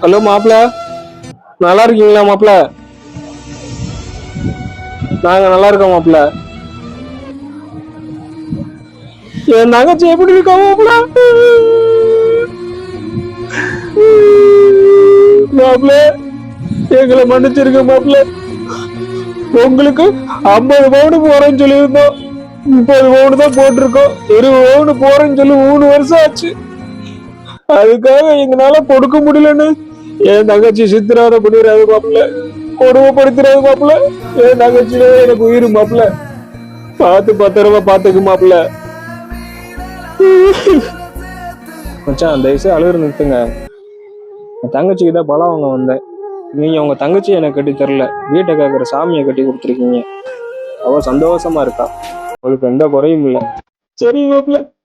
Hello மாப்பிள நல்லா இருக்கீங்களா மாப்பிள நாங்க நல்லா இருக்கோம் மாப்பிள என் தங்கச்சி எப்படி இருக்கா மாப்பிள மாப்பிள எங்களை மன்னிச்சிருக்க மாப்பிள உங்களுக்கு ஐம்பது பவுன் போறேன்னு சொல்லியிருந்தோம். முப்பது பவுன் தான் போட்டிருக்கோம். இருபது பவுன் போறேன்னு சொல்லி மூணு வருஷம் ஆச்சு. அதுக்காக எங்களால கொடுக்க முடியலன்னு என் தங்கச்சி சித்திராத பண்ணிடாது மாப்பிள்ள. கொடுமைப்படுத்திடாது மாப்பிள்ள. என் தங்கச்சியில எனக்கு உயிர் மாப்பிள்ள. பார்த்து பத்திரமா பார்த்துக்கு மாப்பிள்ள. மச்சான் தயவுசு அழுகுற நிறுத்துங்க. என் தங்கச்சிக்கு தான் பலம் வாங்க வந்தேன். நீங்க உங்க தங்கச்சி எனக்கு கட்டி தரல. வீட்டை கேட்குற சாமியை கட்டி கொடுத்துருக்கீங்க. அவ சந்தோஷமா இருக்கா. அவளுக்கு எந்த குறையும் இல்லை. சரி மாப்பிள்ள.